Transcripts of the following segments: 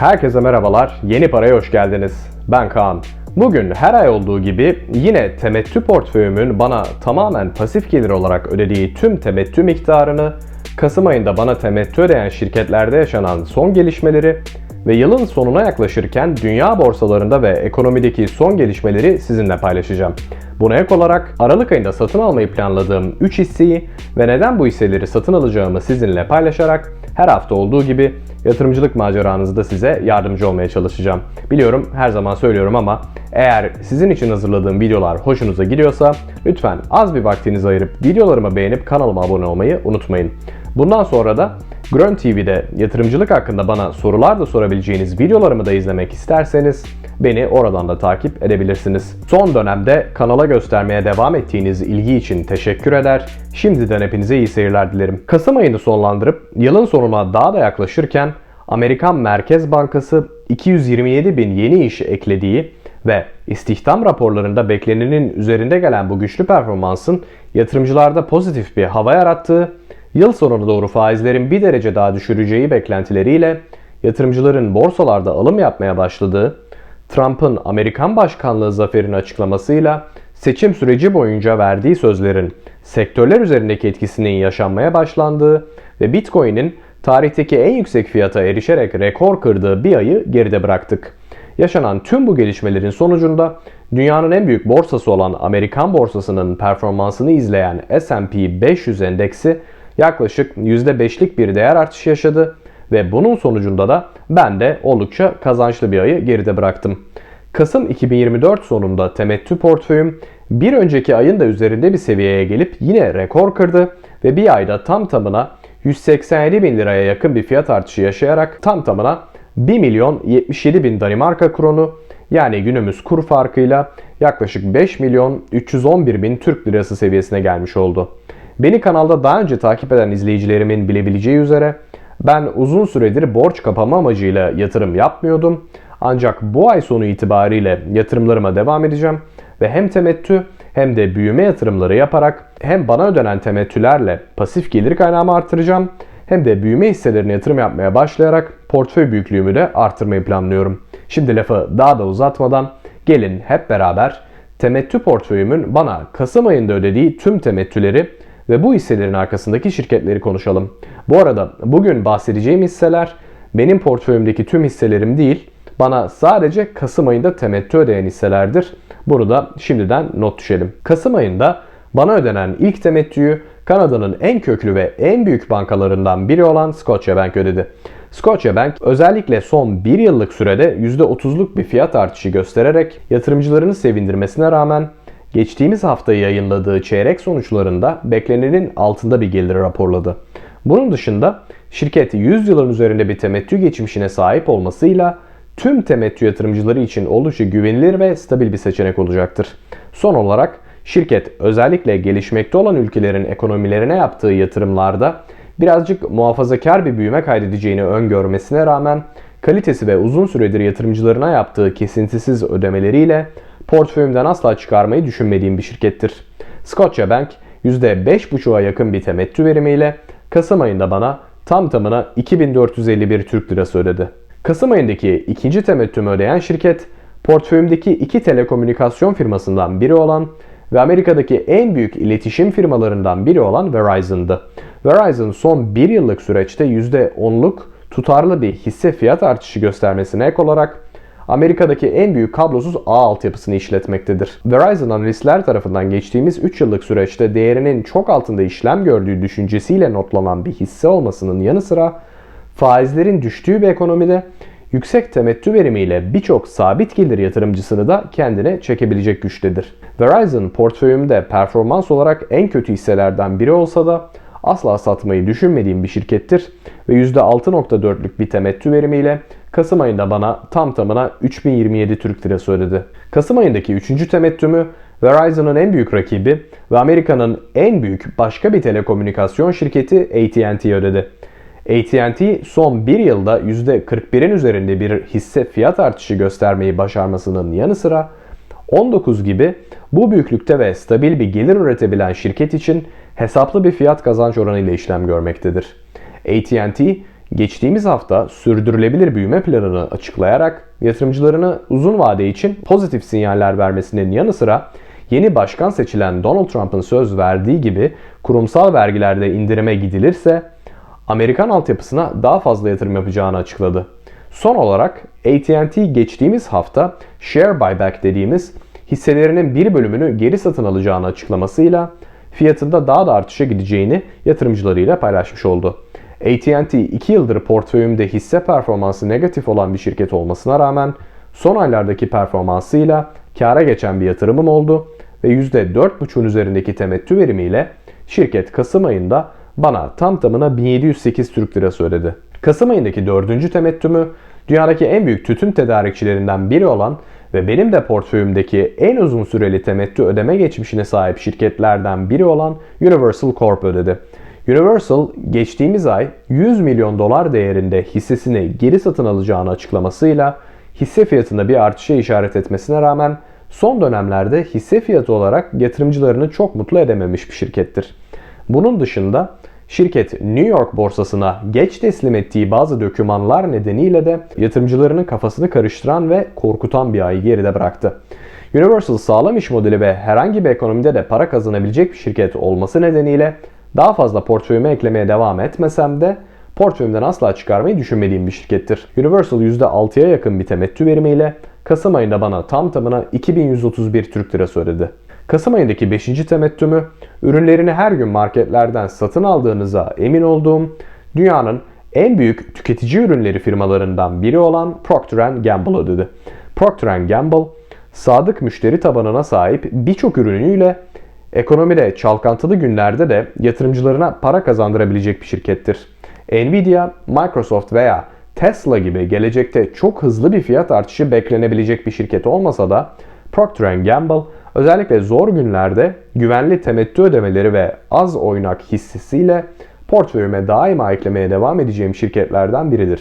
Herkese merhabalar, yeni paraya hoş geldiniz. Ben Kaan. Bugün her ay olduğu gibi yine temettü portföyümün bana tamamen pasif gelir olarak ödediği tüm temettü miktarını, Kasım ayında bana temettü ödeyen şirketlerde yaşanan son gelişmeleri ve yılın sonuna yaklaşırken dünya borsalarında ve ekonomideki son gelişmeleri sizinle paylaşacağım. Buna ek olarak Aralık ayında satın almayı planladığım 3 hisseyi ve neden bu hisseleri satın alacağımı sizinle paylaşarak her hafta olduğu gibi yatırımcılık maceranızda size yardımcı olmaya çalışacağım. Biliyorum her zaman söylüyorum ama eğer sizin için hazırladığım videolar hoşunuza gidiyorsa lütfen az bir vaktinizi ayırıp videolarımı beğenip kanalıma abone olmayı unutmayın. Bundan sonra da Grön TV'de yatırımcılık hakkında bana sorular da sorabileceğiniz videolarımı da izlemek isterseniz beni oradan da takip edebilirsiniz. Son dönemde kanala göstermeye devam ettiğiniz ilgi için teşekkür eder. Şimdiden hepinize iyi seyirler dilerim. Kasım ayını sonlandırıp yılın sonuna daha da yaklaşırken Amerikan Merkez Bankası 227 bin yeni iş eklediği ve istihdam raporlarında beklenenin üzerinde gelen bu güçlü performansın yatırımcılarda pozitif bir hava yarattığı Yıl sonuna doğru faizlerin bir derece daha düşüreceği beklentileriyle yatırımcıların borsalarda alım yapmaya başladığı, Trump'ın Amerikan başkanlığı zaferini açıklamasıyla seçim süreci boyunca verdiği sözlerin sektörler üzerindeki etkisinin yaşanmaya başlandığı ve Bitcoin'in tarihteki en yüksek fiyata erişerek rekor kırdığı bir ayı geride bıraktık. Yaşanan tüm bu gelişmelerin sonucunda dünyanın en büyük borsası olan Amerikan borsasının performansını izleyen S&P 500 endeksi yaklaşık %5'lik bir değer artışı yaşadı ve bunun sonucunda da ben de oldukça kazançlı bir ayı geride bıraktım. Kasım 2024 sonunda temettü portföyüm bir önceki ayın da üzerinde bir seviyeye gelip yine rekor kırdı ve bir ayda tam tamına 187 bin liraya yakın bir fiyat artışı yaşayarak tam tamına 1 milyon 77 bin Danimarka kronu yani günümüz kur farkıyla yaklaşık 5 milyon 311 bin Türk lirası seviyesine gelmiş oldu. Beni kanalda daha önce takip eden izleyicilerimin bilebileceği üzere ben uzun süredir borç kapama amacıyla yatırım yapmıyordum. Ancak bu ay sonu itibariyle yatırımlarıma devam edeceğim ve hem temettü hem de büyüme yatırımları yaparak hem bana ödenen temettülerle pasif gelir kaynağımı artıracağım hem de büyüme hisselerine yatırım yapmaya başlayarak portföy büyüklüğümü de artırmayı planlıyorum. Şimdi lafı daha da uzatmadan gelin hep beraber temettü portföyümün bana Kasım ayında ödediği tüm temettüleri ve bu hisselerin arkasındaki şirketleri konuşalım. Bu arada bugün bahsedeceğim hisseler benim portföyümdeki tüm hisselerim değil, bana sadece Kasım ayında temettü ödeyen hisselerdir. Bunu da şimdiden not düşelim. Kasım ayında bana ödenen ilk temettüyü Kanada'nın en köklü ve en büyük bankalarından biri olan Scotiabank ödedi. Scotiabank özellikle son bir yıllık sürede %30'luk bir fiyat artışı göstererek yatırımcılarını sevindirmesine rağmen geçtiğimiz hafta yayınladığı çeyrek sonuçlarında beklenenin altında bir gelir raporladı. Bunun dışında şirket 100 yılın üzerinde bir temettü geçmişine sahip olmasıyla tüm temettü yatırımcıları için oldukça güvenilir ve stabil bir seçenek olacaktır. Son olarak şirket özellikle gelişmekte olan ülkelerin ekonomilerine yaptığı yatırımlarda birazcık muhafazakar bir büyüme kaydedeceğini öngörmesine rağmen kalitesi ve uzun süredir yatırımcılarına yaptığı kesintisiz ödemeleriyle portföyümden asla çıkarmayı düşünmediğim bir şirkettir. Scotiabank %5,5'a yakın bir temettü verimiyle Kasım ayında bana tam tamına 2451 Türk Lirası ödedi. Kasım ayındaki ikinci temettümü ödeyen şirket, portföyümdeki iki telekomünikasyon firmasından biri olan ve Amerika'daki en büyük iletişim firmalarından biri olan Verizon'dı. Verizon son bir yıllık süreçte %10'luk tutarlı bir hisse fiyat artışı göstermesine ek olarak Amerika'daki en büyük kablosuz ağ altyapısını işletmektedir. Verizon analistler tarafından geçtiğimiz 3 yıllık süreçte değerinin çok altında işlem gördüğü düşüncesiyle notlanan bir hisse olmasının yanı sıra faizlerin düştüğü bir ekonomide yüksek temettü verimiyle birçok sabit gelir yatırımcısını da kendine çekebilecek güçtedir. Verizon portföyümde performans olarak en kötü hisselerden biri olsa da asla satmayı düşünmediğim bir şirkettir ve %6.4'lük bir temettü verimiyle Kasım ayında bana tam tamına 3027 Türk Lirası ödedi. Kasım ayındaki 3. temettümü Verizon'ın en büyük rakibi ve Amerika'nın en büyük başka bir telekomünikasyon şirketi AT&T ödedi. AT&T son bir yılda %41'in üzerinde bir hisse fiyat artışı göstermeyi başarmasının yanı sıra 19 gibi bu büyüklükte ve stabil bir gelir üretebilen şirket için hesaplı bir fiyat kazanç oranı ile işlem görmektedir. AT&T geçtiğimiz hafta sürdürülebilir büyüme planını açıklayarak yatırımcılarını uzun vade için pozitif sinyaller vermesinin yanı sıra yeni başkan seçilen Donald Trump'ın söz verdiği gibi kurumsal vergilerde indirime gidilirse Amerikan altyapısına daha fazla yatırım yapacağını açıkladı. Son olarak AT&T geçtiğimiz hafta share buyback dediğimiz hisselerinin bir bölümünü geri satın alacağını açıklamasıyla fiyatında daha da artışa gideceğini yatırımcılarıyla paylaşmış oldu. AT&T 2 yıldır portföyümde hisse performansı negatif olan bir şirket olmasına rağmen son aylardaki performansıyla kâra geçen bir yatırımım oldu ve %4,5'un üzerindeki temettü verimiyle şirket Kasım ayında bana tam tamına 1708 Türk Lirası ödedi. Kasım ayındaki dördüncü temettümü dünyadaki en büyük tütün tedarikçilerinden biri olan ve benim de portföyümdeki en uzun süreli temettü ödeme geçmişine sahip şirketlerden biri olan Universal Corp ödedi. Universal geçtiğimiz ay 100 milyon dolar değerinde hissesini geri satın alacağını açıklamasıyla hisse fiyatında bir artışa işaret etmesine rağmen son dönemlerde hisse fiyatı olarak yatırımcılarını çok mutlu edememiş bir şirkettir. Bunun dışında şirket New York borsasına geç teslim ettiği bazı dokümanlar nedeniyle de yatırımcılarının kafasını karıştıran ve korkutan bir ayı geride bıraktı. Universal sağlam iş modeli ve herhangi bir ekonomide de para kazanabilecek bir şirket olması nedeniyle daha fazla portföyüme eklemeye devam etmesem de portföyümden asla çıkarmayı düşünmediğim bir şirkettir. Universal %6'ya yakın bir temettü verimiyle Kasım ayında bana tam tamına 2131 Türk Lirası ödedi. Kasım ayındaki 5. temettümü ürünlerini her gün marketlerden satın aldığınıza emin olduğum dünyanın en büyük tüketici ürünleri firmalarından biri olan Procter Gamble ödedi. Procter Gamble sadık müşteri tabanına sahip birçok ürünüyle ekonomide çalkantılı günlerde de yatırımcılarına para kazandırabilecek bir şirkettir. Nvidia, Microsoft veya Tesla gibi gelecekte çok hızlı bir fiyat artışı beklenebilecek bir şirket olmasa da Procter Gamble özellikle zor günlerde güvenli temettü ödemeleri ve az oynak hissesiyle portföyüme daima eklemeye devam edeceğim şirketlerden biridir.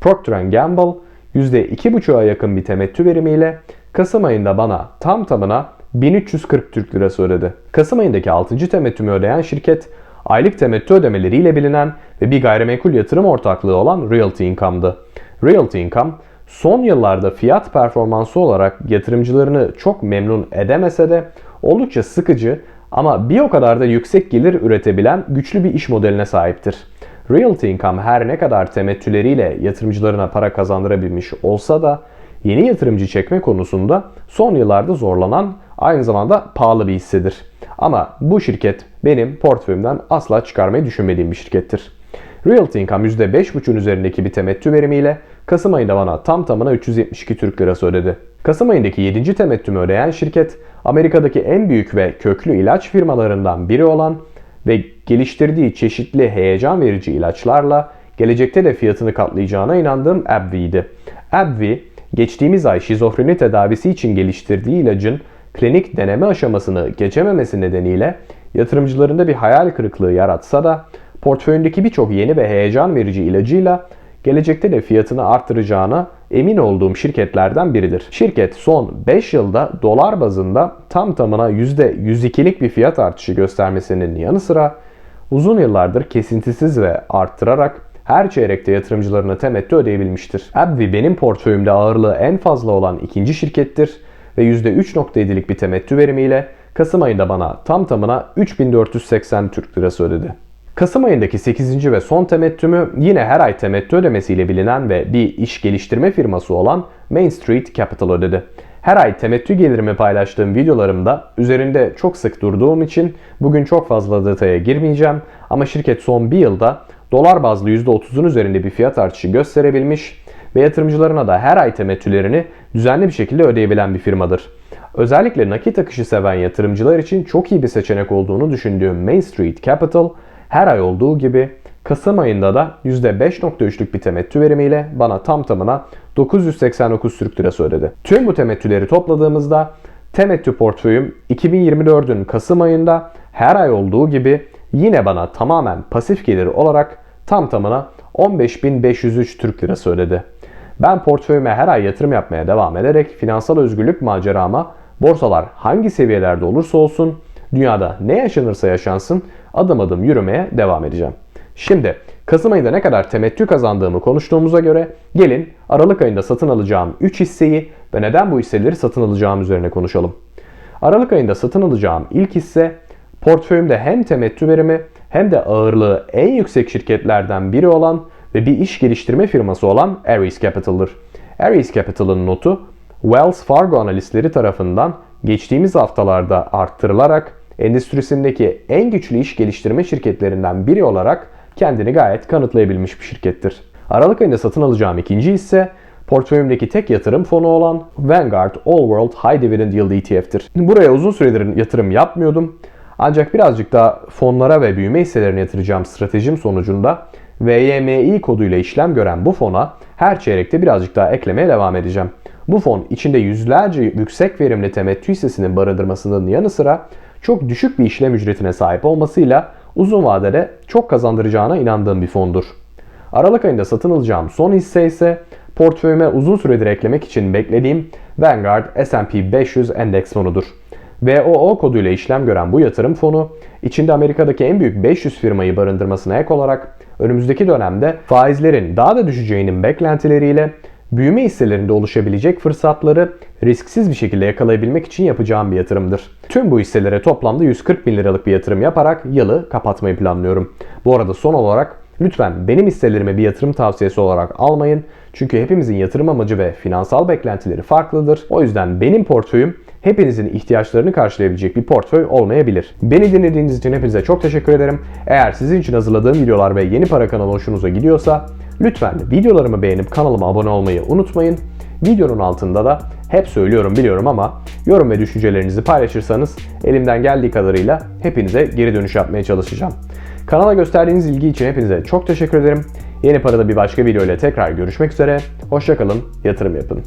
Procter Gamble %2,5'a yakın bir temettü verimiyle Kasım ayında bana tam tamına 1340 Türk Lirası ödedi. Kasım ayındaki 6. temettümü ödeyen şirket aylık temettü ödemeleriyle bilinen ve bir gayrimenkul yatırım ortaklığı olan Realty Income'dı. Realty Income son yıllarda fiyat performansı olarak yatırımcılarını çok memnun edemese de oldukça sıkıcı ama bir o kadar da yüksek gelir üretebilen güçlü bir iş modeline sahiptir. Realty Income her ne kadar temettüleriyle yatırımcılarına para kazandırabilmiş olsa da yeni yatırımcı çekme konusunda son yıllarda zorlanan aynı zamanda pahalı bir hissedir. Ama bu şirket benim portföyümden asla çıkarmayı düşünmediğim bir şirkettir. Realty Income %5,5'un üzerindeki bir temettü verimiyle Kasım ayında bana tam tamına 372 Türk Lirası ödedi. Kasım ayındaki 7. temettümü ödeyen şirket Amerika'daki en büyük ve köklü ilaç firmalarından biri olan ve geliştirdiği çeşitli heyecan verici ilaçlarla gelecekte de fiyatını katlayacağına inandığım AbbVie'ydi. AbbVie, geçtiğimiz ay şizofreni tedavisi için geliştirdiği ilacın klinik deneme aşamasını geçememesi nedeniyle yatırımcılarında bir hayal kırıklığı yaratsa da portföyündeki birçok yeni ve heyecan verici ilacıyla gelecekte de fiyatını arttıracağına emin olduğum şirketlerden biridir. Şirket son 5 yılda dolar bazında tam tamına %102'lik bir fiyat artışı göstermesinin yanı sıra uzun yıllardır kesintisiz ve arttırarak her çeyrekte yatırımcılarına temettü ödeyebilmiştir. AbbVie benim portföyümde ağırlığı en fazla olan ikinci şirkettir ve %3.7'lik bir temettü verimiyle Kasım ayında bana tam tamına 3480 Türk Lirası ödedi. Kasım ayındaki 8. ve son temettümü yine her ay temettü ödemesiyle bilinen ve bir iş geliştirme firması olan Main Street Capital ödedi. Her ay temettü gelirimi paylaştığım videolarımda üzerinde çok sık durduğum için bugün çok fazla detaya girmeyeceğim ama şirket son bir yılda dolar bazlı %30'un üzerinde bir fiyat artışı gösterebilmiş ve yatırımcılarına da her ay temettülerini düzenli bir şekilde ödeyebilen bir firmadır. Özellikle nakit akışı seven yatırımcılar için çok iyi bir seçenek olduğunu düşündüğüm Main Street Capital her ay olduğu gibi Kasım ayında da %5.3'lük bir temettü verimiyle bana tam tamına 989 Türk Lirası ödedi. Tüm bu temettüleri topladığımızda temettü portföyüm 2024'ün Kasım ayında her ay olduğu gibi yine bana tamamen pasif gelir olarak tam tamına 15.503 Türk Lirası ödedi. Ben portföyüme her ay yatırım yapmaya devam ederek finansal özgürlük macerama borsalar hangi seviyelerde olursa olsun dünyada ne yaşanırsa yaşansın adım adım yürümeye devam edeceğim. Şimdi Kasım ayında ne kadar temettü kazandığımı konuştuğumuza göre gelin Aralık ayında satın alacağım 3 hisseyi ve neden bu hisseleri satın alacağım üzerine konuşalım. Aralık ayında satın alacağım ilk hisse portföyümde hem temettü verimi hem de ağırlığı en yüksek şirketlerden biri olan ve bir iş geliştirme firması olan Ares Capital'dır. Ares Capital'ın notu Wells Fargo analistleri tarafından geçtiğimiz haftalarda arttırılarak endüstrisindeki en güçlü iş geliştirme şirketlerinden biri olarak kendini gayet kanıtlayabilmiş bir şirkettir. Aralık ayında satın alacağım ikinci hisse portföyümdeki tek yatırım fonu olan Vanguard All World High Dividend Yield ETF'tir. Buraya uzun süredir yatırım yapmıyordum. Ancak birazcık daha fonlara ve büyüme hisselerine yatıracağım stratejim sonucunda VYMI koduyla işlem gören bu fona her çeyrekte birazcık daha eklemeye devam edeceğim. Bu fon içinde yüzlerce yüksek verimli temettü hissesinin barındırmasının yanı sıra çok düşük bir işlem ücretine sahip olmasıyla uzun vadede çok kazandıracağına inandığım bir fondur. Aralık ayında satın alacağım son hisse ise portföyüme uzun süredir eklemek için beklediğim Vanguard S&P 500 endeks fonudur. VOO koduyla işlem gören bu yatırım fonu, içinde Amerika'daki en büyük 500 firmayı barındırmasına ek olarak önümüzdeki dönemde faizlerin daha da düşeceğinin beklentileriyle büyüme hisselerinde oluşabilecek fırsatları risksiz bir şekilde yakalayabilmek için yapacağım bir yatırımdır. Tüm bu hisselere toplamda 140 bin liralık bir yatırım yaparak yılı kapatmayı planlıyorum. Bu arada son olarak lütfen benim hisselerimi bir yatırım tavsiyesi olarak almayın. Çünkü hepimizin yatırım amacı ve finansal beklentileri farklıdır. O yüzden benim portföyüm hepinizin ihtiyaçlarını karşılayabilecek bir portföy olmayabilir. Beni dinlediğiniz için hepinize çok teşekkür ederim. Eğer sizin için hazırladığım videolar ve yeni para kanalı hoşunuza gidiyorsa lütfen videolarımı beğenip kanalıma abone olmayı unutmayın. Videonun altında da hep söylüyorum biliyorum ama yorum ve düşüncelerinizi paylaşırsanız elimden geldiği kadarıyla hepinize geri dönüş yapmaya çalışacağım. Kanala gösterdiğiniz ilgi için hepinize çok teşekkür ederim. Yeni parada bir başka video ile tekrar görüşmek üzere. Hoşçakalın, yatırım yapın.